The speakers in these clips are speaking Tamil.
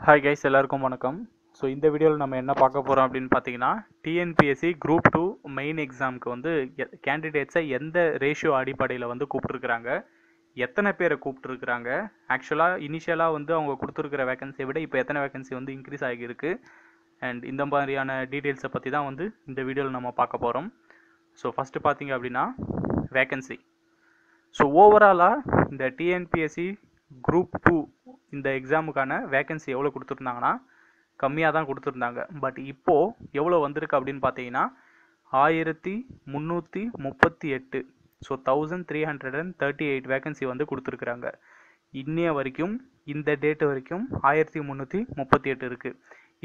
ஹாய் கைஸ் எல்லாருக்கும் வணக்கம். ஸோ இந்த வீடியோவில் நம்ம என்ன பார்க்க போகிறோம் அப்படின்னு பார்த்தீங்கன்னா டிஎன்பிஎஸ்சி குரூப் டூ மெயின் எக்ஸாமுக்கு வந்து கேண்டிடேட்ஸை எந்த ரேஷியோ அடிப்படையில் வந்து கூப்பிட்ருக்குறாங்க எத்தனை பேரை கூப்பிட்ருக்குறாங்க ஆக்சுவலாக இனிஷியலாக வந்து அவங்க கொடுத்துருக்கிற வேகன்சியை விட இப்போ எத்தனை வேகன்சி வந்து இன்க்ரீஸ் ஆகியிருக்கு? அண்ட் இந்த மாதிரியான டீட்டெயில்ஸை பற்றி தான் வந்து இந்த வீடியோவில் நம்ம பார்க்க போகிறோம் ஸோ ஃபஸ்ட்டு பார்த்தீங்க அப்படின்னா வேகன்சி ஸோ ஓவராலாக இந்த டிஎன்பிஎஸ்சி குரூப் டூ இந்த எக்ஸாமுக்கான வேகன்சி எவ்வளோ கொடுத்துருந்தாங்கன்னா கம்மியாக தான் கொடுத்துருந்தாங்க. பட் இப்போது எவ்வளோ வந்திருக்கு அப்படின்னு பார்த்தீங்கன்னா ஆயிரத்தி முந்நூற்றி முப்பத்தி எட்டு. So thousand three hundred and thirty eight vacancy வந்து கொடுத்துருக்குறாங்க. இன்னைய வரைக்கும் இந்த டேட் வரைக்கும் ஆயிரத்தி முந்நூற்றி முப்பத்தி எட்டு இருக்குது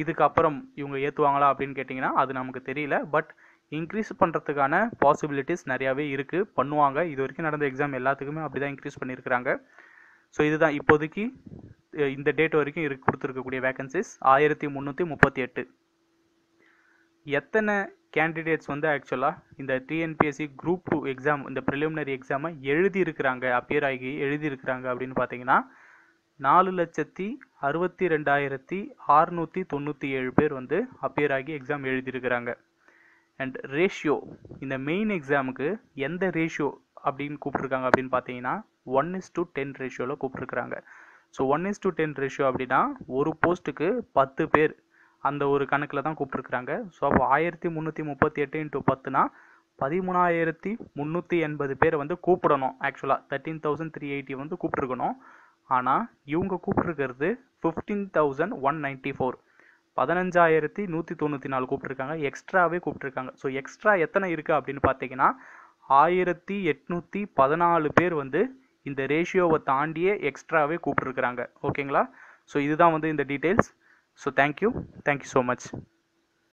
இதுக்கப்புறம் இவங்க ஏற்றுவாங்களா அப்படின்னு கேட்டிங்கன்னா அது நமக்கு தெரியல. பட் இன்க்ரீஸ் பண்ணுறதுக்கான பாசிபிலிட்டிஸ் நிறையாவே இருக்குது பண்ணுவாங்க. இது வரைக்கும் நடந்த எக்ஸாம் எல்லாத்துக்குமே அப்படி தான் இன்க்ரீஸ் பண்ணியிருக்கிறாங்க. ஸோ இதுதான் இப்போதைக்கு இந்த டேட் வரைக்கும் இருக்கு கொடுத்துருக்கக்கூடிய வேகன்சிஸ் ஆயிரத்தி முந்நூற்றி முப்பத்தி எட்டு. எத்தனை கேண்டிடேட்ஸ் வந்து ஆக்சுவலாக இந்த டிஎன்பிஎஸ்சி குரூப் டூ எக்ஸாம் இந்த ப்ரிலிமினரி எக்ஸாமை எழுதியிருக்கிறாங்க அப்பியர் ஆகி எழுதியிருக்கிறாங்க அப்படின்னு பார்த்தீங்கன்னா நாலு லட்சத்தி அறுபத்தி ரெண்டாயிரத்தி அறுநூற்றி தொண்ணூற்றி ஏழு பேர் வந்து அப்பியர் ஆகி எக்ஸாம் எழுதியிருக்கிறாங்க. அண்ட் ரேஷியோ இந்த மெயின் எக்ஸாமுக்கு எந்த ரேஷியோ அப்படின்னு கூப்பிட்ருக்காங்க அப்படின்னு பார்த்தீங்கன்னா ஒன் இஸ் டு டென் ரேஷியோவில் கூப்பிட்ருக்குறாங்க so one is to ten ratio அப்படின்னா ஒரு போஸ்ட்டுக்கு பத்து பேர் அந்த ஒரு கணக்கில் தான் கூப்பிட்ருக்குறாங்க ஸோ அப்போ ஆயிரத்தி முந்நூற்றி முப்பத்தி எட்டு இன்ட்டு பத்துனா பதிமூணாயிரத்தி முந்நூற்றி எண்பது பேரை வந்து கூப்பிடணும். ஆக்சுவலாக தேர்ட்டீன் தௌசண்ட் த்ரீ எயிட்டி வந்து கூப்பிட்ருக்கணும் ஆனால் இவங்க கூப்பிட்ருக்கிறது fifteen thousand one ninety four பதினஞ்சாயிரத்தி நூற்றி தொண்ணூற்றி நாலு கூப்பிட்ருக்காங்க எக்ஸ்ட்ராவே கூப்பிட்ருக்காங்க ஸோ எக்ஸ்ட்ரா எத்தனை இருக்குது அப்படின்னு பார்த்தீங்கன்னா ஆயிரத்தி எட்நூற்றி பதினாலு பேர் வந்து இந்த ரேஷியோவை தாண்டியே எக்ஸ்ட்ராவே கூப்பிட்ருக்குறாங்க ஓகேங்களா ஸோ இதுதான் வந்து இந்த details so thank you thank you so much